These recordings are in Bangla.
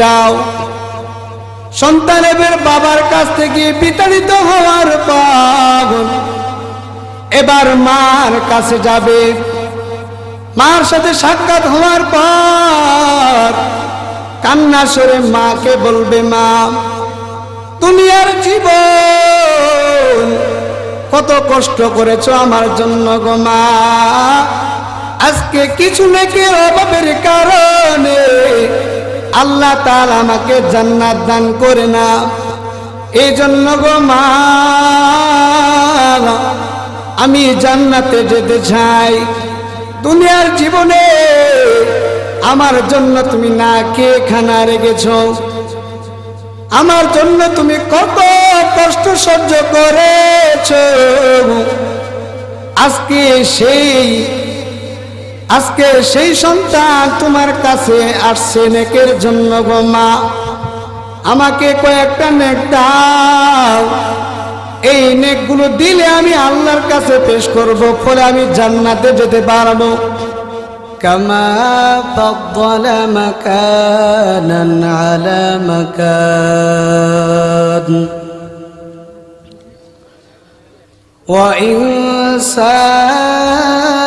যাও। সন্তানের বাবার কাছ থেকে বিতাড়িত হওয়ার পর এবার মার কাছে যাবে। মার সাথে সাক্ষাৎ হওয়ার পর কান্না সরে মাকে বলবে, মা, দুনিয়ার জীবন কত কষ্ট করেছ আমার জন্য গো মা। আজকে কিছু নাকি অভাবের কারণে আল্লাহ তার আমাকে জান্নাত দান করে না। এই জন্য গো মা, আমি জান্নাতে যেতে চাই। দুনিয়ার জীবনে আমার জন্য তুমি না কে খানা রেখেছ। আমার জন্য তুমি কত কষ্ট সহ্য করেছ। আজকে সেই আজকে সেই সন্তান তোমার কাছে আসছে নেকের জন্য গো মা আমাকে কয়েকটা নেক দাও এই নেকগুলো দিলে আমি আল্লাহর কাছে পেশ করব ফলে আমি জান্নাতে যেতে পারবো كما فضل مكانا على مكان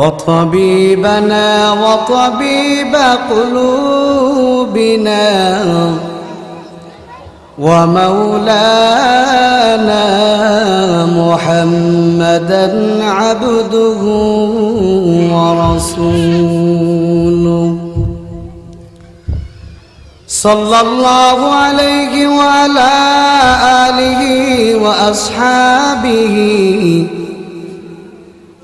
وطبيبنا وطبيب قلوبنا ومولانا محمدا عبده ورسوله. صلى الله عليه وعلى آله وأصحابه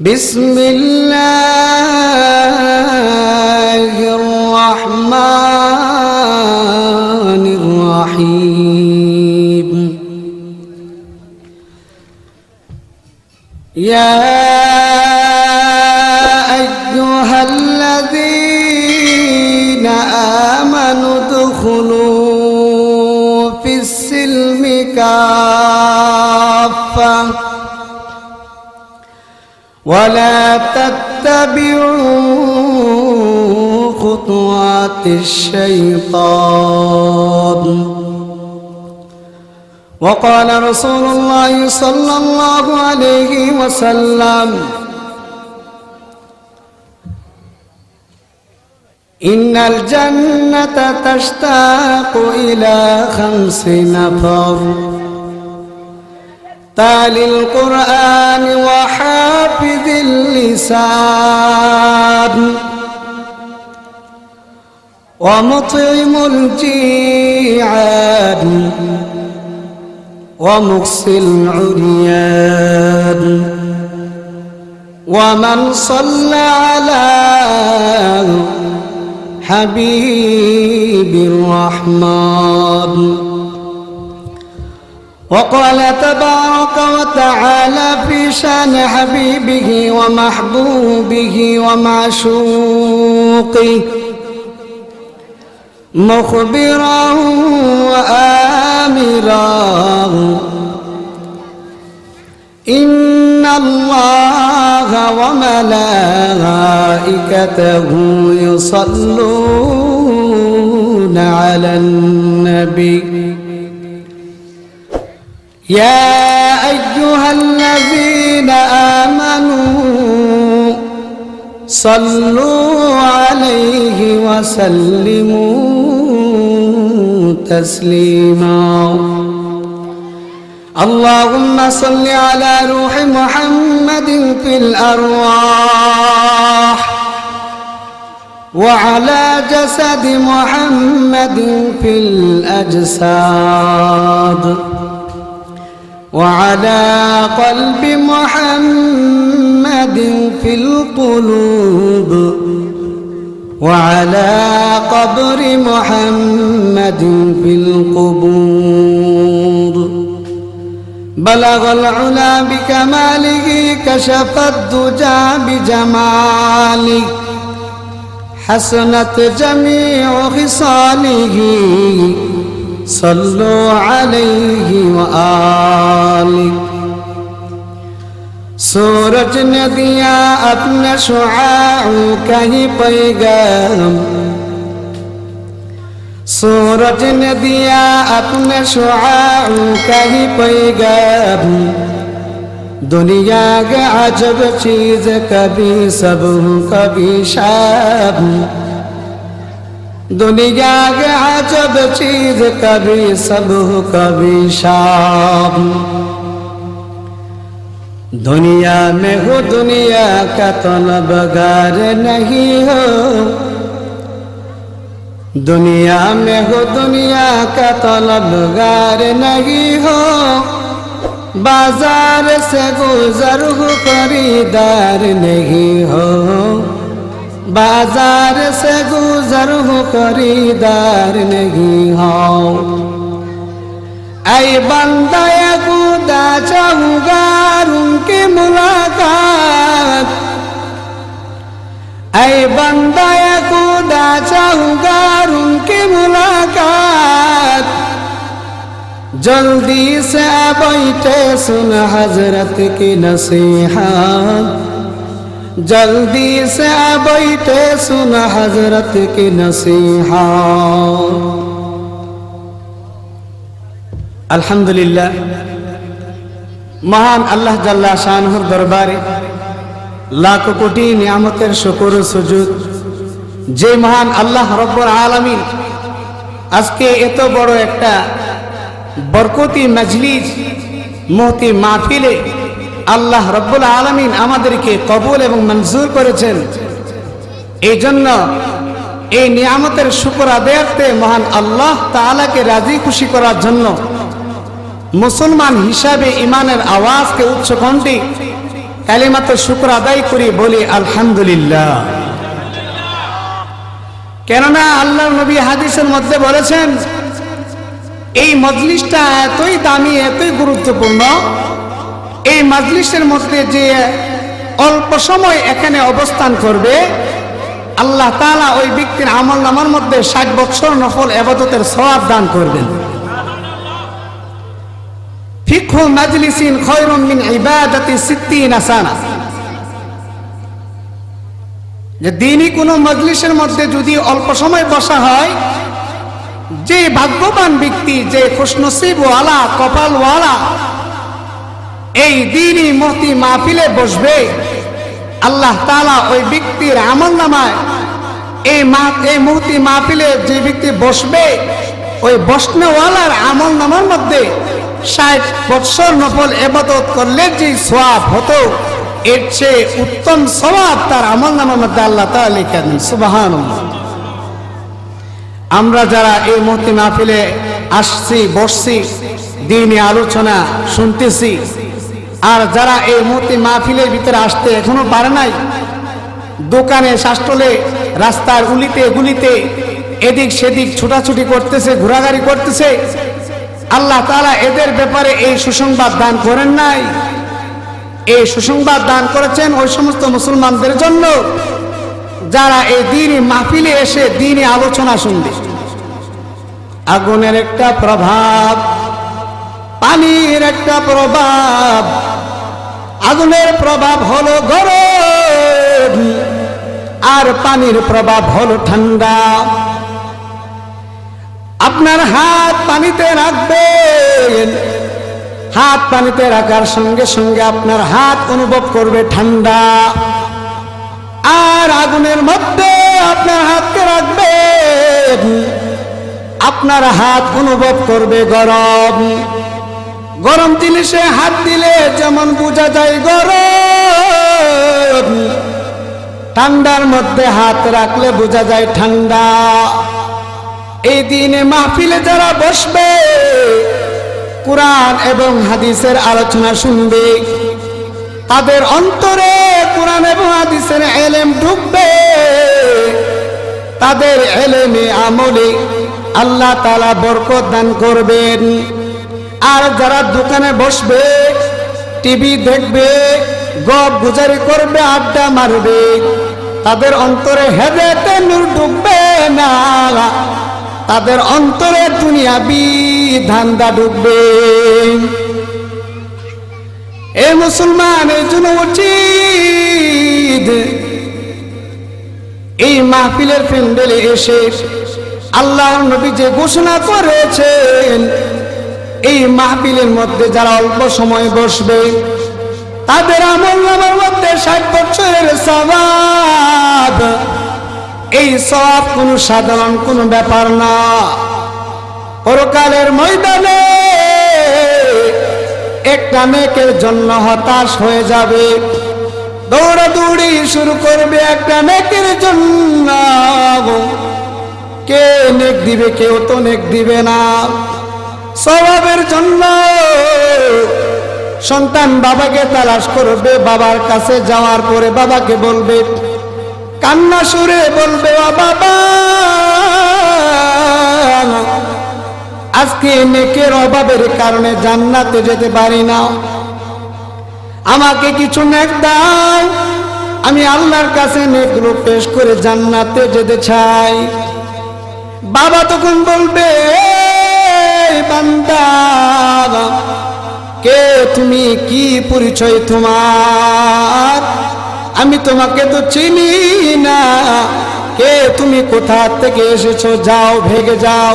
বিসমিল্লা ولا تتبعوا خطوات الشيطان. وقال رسول الله صلى الله عليه وسلم إن الجنة تشتاق إلى خمس نفر. تالي القرآن وحافظ اللسان. ومطعم الجيعان ومقصي العريان. ومن صلى على حبيب الرحمن. وقال تبارك وتعالى في شان حبيبه ومحبوبه ومعشوقه مخبرا وآمرا إن الله وملائكته يصلون على النبي. يا أيها الذين آمنوا صلوا عليه وسلموا تسليما. اللهم صل على روح محمد في الأرواح وعلى جسد محمد في الأجساد. وعلى قلب محمد في القلوب وعلى قبر محمد في القبور. بلغ العلا بكماله كشف الدجى بجماله. حسنت جميع خصاله. सल्लो अलैहि सूरज ने दिया अपना शुआओं का ही पैगाम। सूरज ने दिया अपने शुआओं कहीं ही पैगाम। दुनिया के अजब चीज़ कभी सब कभी शाब दुनिया के अजब चीज कभी सब कभी शाम दुनिया में हो दुनिया का तलबगार नहीं हो दुनिया में हो दुनिया का तलबगार नहीं हो बाजार से गुजर हो खरीदार नहीं हो बाजार से गुजर हो खरीदार नहीं हो ऐ बंदा खुदा चाहूंगा उनकी मुलाकात ऐ बंदा खुदा चाहूंगा उनकी मुलाकात जल्दी से बैठे सुन हजरत की नसीहत জলদি সে বৈঠে সুন হজরত কে নসিহা। আলহামদুলিল্লাহ, মহান আল্লাহ জাল্লা শাহর দরবারে লাখ কোটি নিয়ামতের শকর সুযোগ যে মহান আল্লাহ রব্বর আলমী আজকে এত বড় একটা বরকতি মজলিস, মহতি মাহফিলে আল্লাহ রব্বুল আলমিন আমাদেরকে কবুল এবং মঞ্জুর করেছেন। এই জন্য এই নিয়ামতের শুকর আদায়ার্থে মহান আল্লাহ তালাকে রাজি খুশি করার জন্য মুসলমান হিসাবে ইমানের আওয়াজকে উচ্চ কণ্ঠে কালিমাতে শুক্র আদায় করি বলি আলহামদুলিল্লাহ। কেননা আল্লাহ নবী হাদিসের মধ্যে বলেছেন, এই মজলিসটা এতই দামি, এতই গুরুত্বপূর্ণ এই মাজলিসের মধ্যে যে অল্প সময় এখানে অবস্থান করবে, আল্লাহ তালা ওই ব্যক্তির আমল নামার মধ্যে ষাট বছর নফল এবাদতের সবাব দান করবেন। ফিকহু মাজলিসিন খয়রুম মিন ইবাদাতি সানা যে দিনই কোনো মজলিসের মধ্যে যদি অল্প সময় বসা হয়, যে ভাগ্যবান ব্যক্তি, যে খুশনসিব ওয়ালা কপাল ওয়ালা এই দিনই মহতি মাহফিলে বসবে। আল্লাহ তালা ওই ব্যক্তির আমল নামায়। এই মা, এই মূর্তি মাহফিলে যে ব্যক্তি বসবে, ওই বসনেওয়ালার আমল নামার মধ্যে ষাট বৎসর নফল এবাদত করলে যে সোয়াব হতো, এর চেয়ে উত্তম সবাব তার আমল নামার মধ্যে আল্লাহ তালা লিখে দেন। সুবাহান আমরা যারা এই মূর্তি মাহফিলে আসছি, বসছি, দিনে আলোচনা শুনতেছি আর যারা এই মতি মাহফিলের ভিতরে আসতে এখনও পারে নাই, দোকানে শাসটলে রাস্তার উলিতে, গুলিতে, এদিক সেদিক ছোটাছুটি করতেছে, ঘোরাঘুরি করতেছে, আল্লাহ তাআলা এদের ব্যাপারে এই সুসংবাদ দান করেন নাই। এই সুসংবাদ দান করেছেন ওই সমস্ত মুসলমানদের জন্য, যারা এই দিনই মাহফিলে এসে দিনই আলোচনা শুনবে। আগুনের একটা প্রভাব, পানির একটা প্রভাব আগুনের প্রভাব হলো গরম, আর পানির প্রভাব হলো ঠান্ডা। আপনার হাত পানিতে রাখবেন। হাত পানিতে রাখার সঙ্গে সঙ্গে আপনার হাত অনুভব করবে ঠান্ডা। আর আগুনের মধ্যে আপনার হাতকে রাখবেন। আপনার হাত অনুভব করবে গরম। গরম জিনিসে হাত দিলে যেমন বোঝা যায় গরম। ঠান্ডার মধ্যে হাত রাখলে বোঝা যায় ঠান্ডা। এই দিনে মাহফিলে যারা বসবে, কোরআন এবং হাদিসের আলোচনা শুনবে। তাদের অন্তরে কোরআন এবং হাদিসের এলেম ঢুকবে। তাদের এলেমে আমলে আল্লাহ তালা বরকত দান করবেন। আর যারা দোকানে বসবে, টিভি দেখবে, গপ গুজারি করবে, আড্ডা মারবে, তাদের অন্তরে হেদেতে নূর ঢুকবে না। তাদের অন্তরে দুনিয়াবি ধান্দা ঢুকবে এ মুসলমান এই জন্য উচিত এই মাহফিলের প্যান্ডেলে এসে আল্লাহ নবী যে ঘোষণা করেছেন এই মাহফিলের মধ্যে যারা অল্প সময় বসবে, তাদের আমল নামার মধ্যে ষাট বছরের সবাব এই সব কোনো সাধারণ, কোনো ব্যাপার না। পরকালের ময়দানে একটা নেকের জন্য হতাশ হয়ে যাবে। দৌড়াদৌড়ি শুরু করবে একটা নেকের জন্য। কে নেক দিবে, কেউ তো নেক দিবে না। স্বভাবের জন্য সন্তান বাবাকে তালাশ করবে, বাবার কাছে যাওয়ার পরে বাবাকে বলবে, কান্না সুরে বলবে বাবা, আজকে নেকের অভাবের কারণে জান্নাতে যেতে পারি না। আমাকে কিছু নেক দাও, আমি আল্লাহর কাছে নেকগুলো পেশ করে জান্নাতে যেতে চাই। বাবা তখন বলবে "এই বান্দা কে তুমি কি পরিচয় তোমার? আমি তোমাকে তো চিনি না। কে তুমি কোথা থেকে এসেছ? যাও, ভেগে যাও।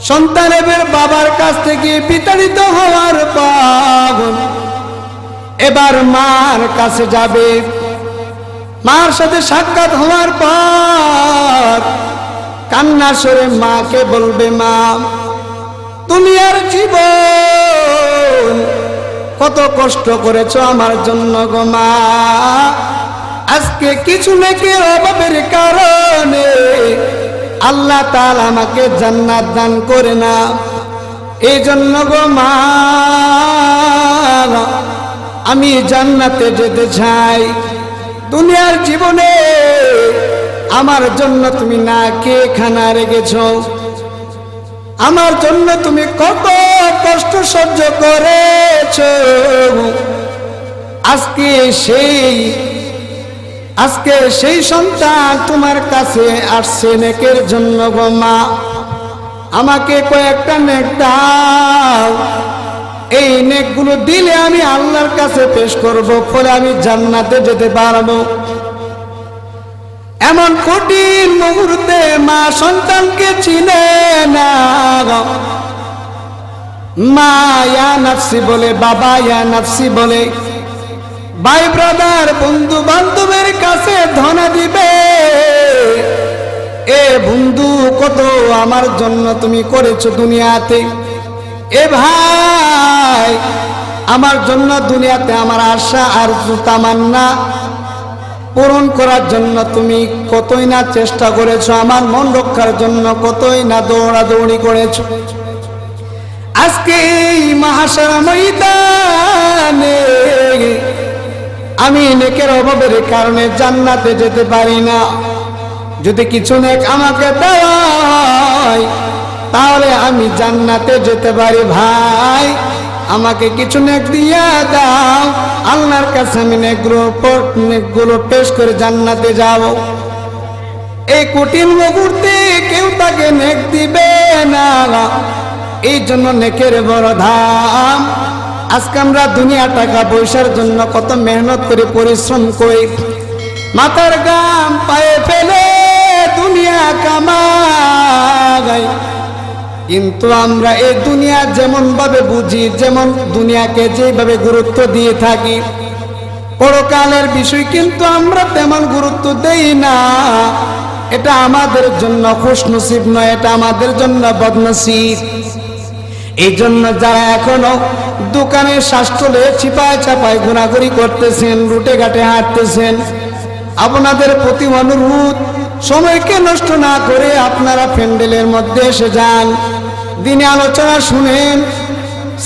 সন্তানের বাবার কাছ থেকে বিতাড়িত হওয়ার পর এবার মার কাছে যাবে। মার সাথে সাক্ষাৎ হওয়ার পর কান্না সরে মাকে বলবে, মা দুনিয়ার জীবন। কত কষ্ট করেছ আমার জন্য গো মা। আজকে কিছু নাকি অভাবের কারণে আল্লাহ তাআলা আমাকে জান্নাত দান করে না। এই জন্য গো মা, আমি জান্নাতে যেতে চাই। দুনিয়ার জীবনে আমার জন্য তুমি না কে খানা রেখেছো। আমার জন্য তুমি কত কষ্ট সহ্য করেছ। আজকে সেই আজকে সেই সন্তান তোমার কাছে আসছে নেকের জন্য গো মা। আমাকে কয়েকটা নেক দাও। এই নেকগুলো দিলে আমি আল্লাহর কাছে পেশ করব, ফলে আমি জান্নাতে যেতে পারব। এমন কঠিন মুহূর্তে মা সন্তানকে চিনে না মা ইয়া নাফসি বলে বাবা ইয়া নাফসি বলে, ভাই ব্রাদার বন্ধু বান্ধবের কাছে ধনা দিবে। এ বন্ধু, কত আমার জন্য তুমি করেছ দুনিয়াতে। এ ভাই, আমার জন্য দুনিয়াতে আমার আশা আর তামান্না পূরণ করার জন্য তুমি কতই না চেষ্টা করেছ, আমার মন রক্ষার জন্য কতই না দৌড়াদৌড়ি করেছ। আজকে এই মহাসার ময়দানে আমি নেকের অভাবের কারণে জান্নাতে যেতে পারি না। যদি কিছু নেক আমাকে দেওয়া তাহলে আমি জান্নাতে যেতে পারি ভাই। আমাকে কিছু নেক দিয়া দাও। আল্লাহর কাছে আমি নেকগুলো নেকগুলো পেশ করে জান্নাতে যাব। এই কঠিন মুহূর্তে কেউ তাকে নেক দিবে না। এই জন্য নেকের বড় ধাম। আজকে আমরা দুনিয়া টাকা পয়সার জন্য কত মেহনত করে, পরিশ্রম করি মাথার গাম পায়ে ফেলে দুনিয়া কামাই। কিন্তু আমরা এই দুনিয়া যেমন ভাবে বুঝি, যেমন দুনিয়াকে যেভাবে গুরুত্ব দিয়ে থাকি। পরকালের বিষয় কিন্তু আমরা তেমন গুরুত্ব দেই না। এটা আমাদের জন্য খুশনসিব নয়, এটা আমাদের জন্য বদনসিব। এই জন্য যারা এখনও দোকানের শাস্ত্রলে চিপায় চাপায় ঘোরাঘুরি করতেছেন, রুটে ঘাটে হাঁটতেছেন, আপনাদের প্রতি অনুরোধ, সময়কে নষ্ট না করে আপনারা প্যান্ডেলের মধ্যে এসে যান। দিনে আলোচনা শুনেন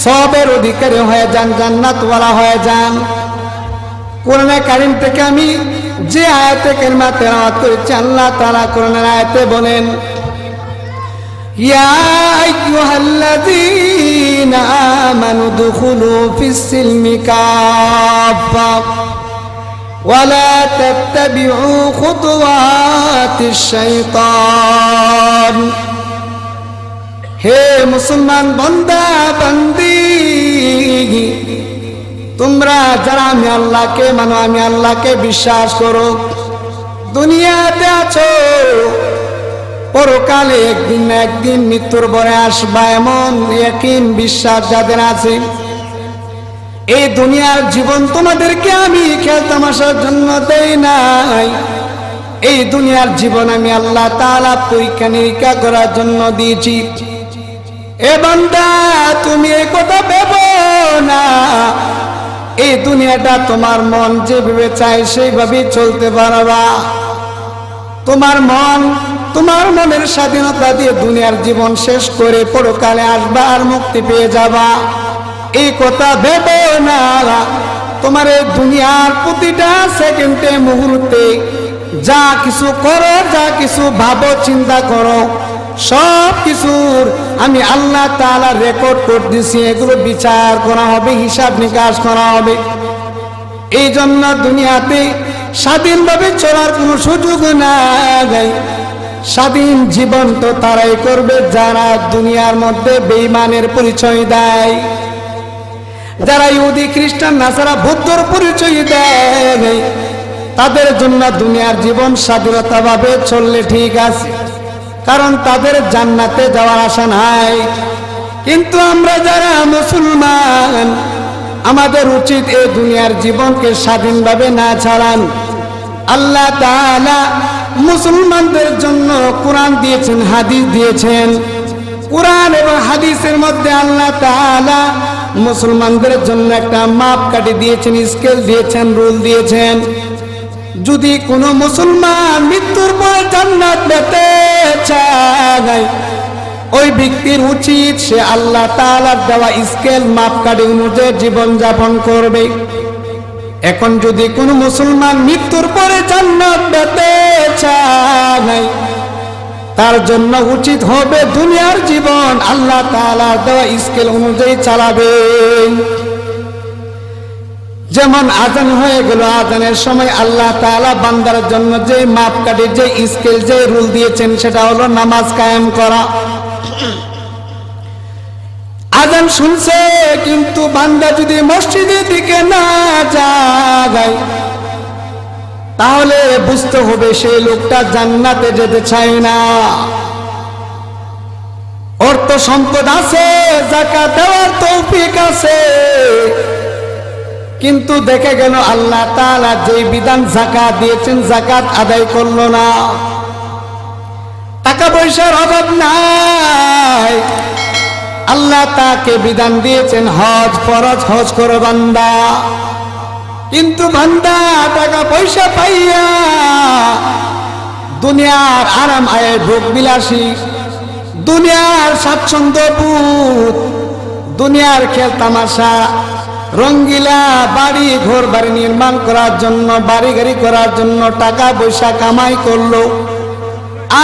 সবের অধিকারী হয়ে যান জান্নাতওয়ালা হয়ে যান কোরআনে কারিম থেকে আমি যে আয়াতে কেলমা তেলাওয়াত করেছি আল্লাহ তাআলা কোরআনের আয়াতে বলেন ইয়া আইয়ুহাল্লাযীনা আমানু দুখুলু ফিস-সিলমি কাফা ولا تتبعوا خطوات الشيطان হে মুসলমান বন্দা বন্দি, তোমরা যারা আমি আল্লাহকে মানো, আমি আল্লাহকে বিশ্বাস করো। দুনিয়াতে আছো, পরকালে একদিন না একদিন মৃত্যুর পরে আসবা এমন একদিন বিশ্বাস যাদের আছে। এই দুনিয়ার জীবন তোমাদেরকে আমি খেল তামাশার জন্য দেই নাই। এই দুনিয়ার জীবন আমি আল্লাহ তালা পরীক্ষা নিরীক্ষা করার জন্য দিয়েছি। এ বান্দা, তুমি এই কথা ভেবো না। এই দুনিয়াটা তোমার মন যেভাবে চায়, সেইভাবেই চলতে পারবা। তোমার মন, তোমার মনের স্বাধীনতা দিয়ে দুনিয়ার জীবন শেষ করে পরকালে আসবা আর মুক্তি পেয়ে যাবা। এই কথা ভেব না। তোমার এই দুনিয়ার প্রতিটা সেকেন্ডে, মুহূর্তে যা কিছু করো, যা কিছু ভাবো, চিন্তা করো সব কিছুর আমি আল্লাহ তাআলা রেকর্ড করে দিছি, এগুলো বিচার করা হবে, হিসাব নিকাশ করা হবে। এই জন্য দুনিয়াতে স্বাধীনভাবে চলার কোনো সুযোগ নাই। স্বাধীন জীবন তো তারাই করবে, যারা দুনিয়ার মধ্যে বেইমানের পরিচয় দেয়। যারা ইহুদি, খ্রিস্টান, নাসারা, বুদ্ধর পরিচয় দেয়। তাদের জন্য দুনিয়ার জীবন স্বাধীনতা ভাবে চললে ঠিক আছে। কারণ তাদের জান্নাতে যাওয়ার আশা নাই। কিন্তু আমরা যারা মুসলমান, আমাদের উচিত এই দুনিয়ার জীবনকে স্বাধীনভাবে না ছাড়ান আল্লাহ তাআলা মুসলমানদের জন্য কোরআন দিয়েছেন, হাদিস দিয়েছেন। কোরআন এবং হাদিসের মধ্যে আল্লাহ তাআলা মুসলমানদের জন্য একটা মাপ কাটি দিয়েছেন, স্কেল দিয়েছেন, রুল দিয়েছেন। যদি কোনো মুসলমান মৃত্যুর পর জান্নাত পেতে চায়, ওই ব্যক্তির উচিত সে আল্লাহ তাআলার দেওয়া স্কেল মাপকাঠি অনুযায়ী জীবন যাপন করবে। এখন যদি কোনো মুসলমান মৃত্যুর পরে জান্নাত পেতে চায়, তার জন্য উচিত হবে দুনিয়ার জীবন আল্লাহ তাআলার দেওয়া স্কেল অনুযায়ী চালাবে। যেমন আজান হয়ে গেল, আজানের সময় আল্লাহ তাআলা বান্দার জন্য যে মাপকাঠি যে স্কেল যে রুল দিয়েছেন, সেটা হলো নামাজ কায়েম করা। আজান শুনছে, কিন্তু বান্দা যদি মসজিদের দিকে না যায়, তাহলে বুঝতে হবে সেই লোকটা জান্নাতে যেতে চায় না। অর্থ সম্পদ আছে, জাকাত দেওয়ার তৌফিক আছে। কিন্তু দেখে গেল আল্লাহ তাআলা যেই বিধান জাকাত দিয়েছেন জাকাত আদায় করল না। টাকা পয়সার অভাব নাই। আল্লাহ তাকে বিধান দিয়েছেন, হজ ফরজ, হজ করো বান্দা। কিন্তু বান্দা, টাকা পয়সা পাইয়া দুনিয়ার আরাম আয়ের ভোগ বিলাসী, দুনিয়ার স্বাচ্ছন্দ্য দুনিয়ার খেল তামাশা রঙ্গিলা বাড়ি, ঘর বাড়ি নির্মাণ করার জন্য, বাড়ি গাড়ি করার জন্য টাকা পয়সা কামাই করল।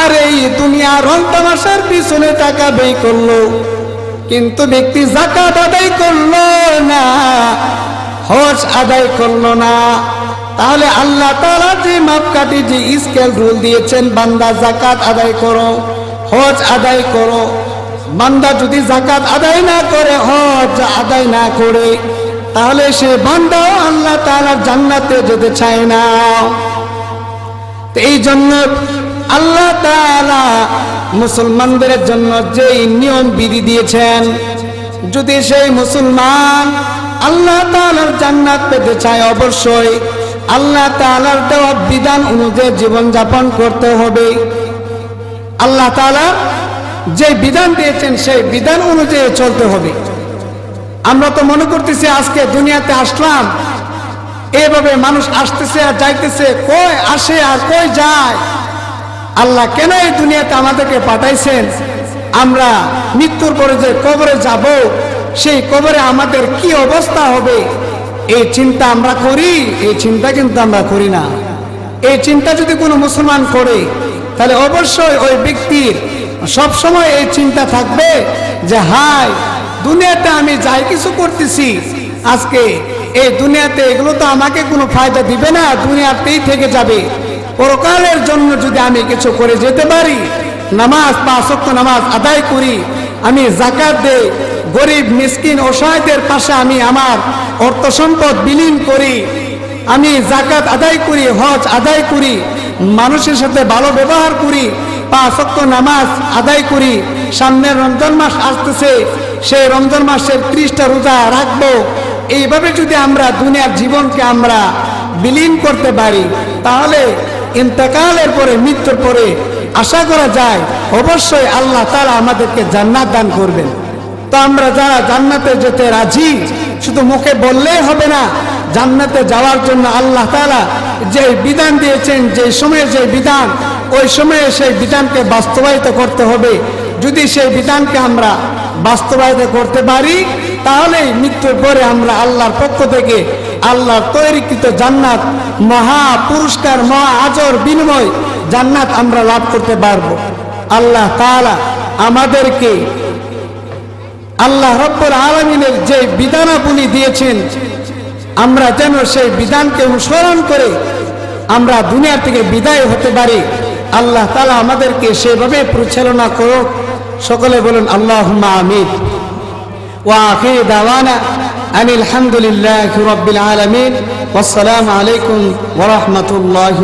আর এই দুনিয়া রং তামাশার পিছনে টাকা ব্যয় করল। কিন্তু ব্যক্তি জাকাত আদায় করল না, হজ আদায় করল না। তাহলে আল্লাহ তাআলা যে মাপকাঠি, যে স্কেল রুল দিয়েছেন, বান্দা জাকাত আদায় করো, হজ আদায় করো। বান্দা যদি জাকাত আদায় না করে, হজ আদায় না করে তাহলে সে বান্দাও আল্লাহ তাআলার জান্নাতে যেতে চায় না। এই জন্য আল্লাহ তাআলা মুসলমানদের জন্য যেই নিয়ম বিধি দিয়েছেন, যদি সেই মুসলমান আল্লাহ তাআলার জান্নাত পেতে চায় অবশ্যই আল্লাহ তাআলার দেওয়া বিধান অনুযায়ী জীবনযাপন করতে হবে। আল্লাহ তাআলা যে বিধান দিয়েছেন সেই বিধান অনুযায়ী চলতে হবে। আমরা তো মনে করতেছি আজকে দুনিয়াতে আসলাম। এভাবে মানুষ আসতেছে আর যাইতেছে, কই আসে আর কই যায়? আল্লাহ কেন এই দুনিয়াতে আমাদেরকে পাঠাইছেন? আমরা মৃত্যুর পরে যে কবরে যাব, সেই কবরে আমাদের কি অবস্থা হবে? এই চিন্তা আমরা করি, এই চিন্তা কিন্তু আমরা করি না। এই চিন্তা যদি কোনো মুসলমান করে, তাহলে অবশ্যই ওই ব্যক্তির সবসময় এই চিন্তা থাকবে যে হাই দুনিয়াতে আমি যাই কিছু করতেছি, আজকে এই দুনিয়াতে এগুলো তো আমাকে কোনো ফায়দা দিবে না, দুনিয়াতেই থেকে যাবে। পরকালের জন্য যদি আমি কিছু করে যেতে পারি, নামাজ সত্য নামাজ আদায় করি, আমি জাকাত দেই, গরিব, মিসকিন, অসহায়দের পাশে আমি আমার অর্থ সম্পদ বিলীন করি, আমি জাকাত আদায় করি, হজ আদায় করি, মানুষের সাথে ভালো ব্যবহার করি পাঁচ ওয়াক্ত নামাজ আদায় করি। সামনের রমজান মাস আসতেছে। সেই রমজান মাসের ত্রিশটা রোজা রাখব। এইভাবে যদি আমরা দুনিয়ার জীবনকে আমরা বিলীন করতে পারি, তাহলে ইন্তেকালের পরে, মৃত্যুর পরে আশা করা যায়, অবশ্যই আল্লাহ তারা আমাদেরকে জান্নাত দান করবেন। তো আমরা যারা জান্নাতে যেতে রাজি, শুধু মুখে বললেই হবে না, জান্নাতে যাওয়ার জন্য আল্লাহ তাআলা যে বিধান দিয়েছেন যে সময়ে যে বিধান ওই সময়ে সেই বিধানকে বাস্তবায়িত করতে হবে। যদি সেই বিধানকে আমরা বাস্তবায়িত করতে পারি তাহলে মৃত্যুর পরে আমরা আল্লাহর পক্ষ থেকে আল্লাহর তৈরিকৃত জান্নাত, মহা পুরস্কার, মহা আজর, বিনিময় জান্নাত আমরা লাভ করতে পারব। আল্লাহ তাআলা আমাদেরকে আল্লাহ রব্বুল আলমিনের যে বিধানাবলী দিয়েছেন, আমরা যেন সেই বিধানকে অনুসরণ করে আমরা দুনিয়া থেকে বিদায় হতে পারি। আল্লাহ তালা আমাদেরকে সেভাবে পরিচালনা করুক। সকলে বলুন আল্লাহ আমির ওয়াখির দাওয়ানা আমি আলহামদুলিল্লাহ রবিল আলমিন। আসসালামু আলাইকুম ওরহমতুল্লাহ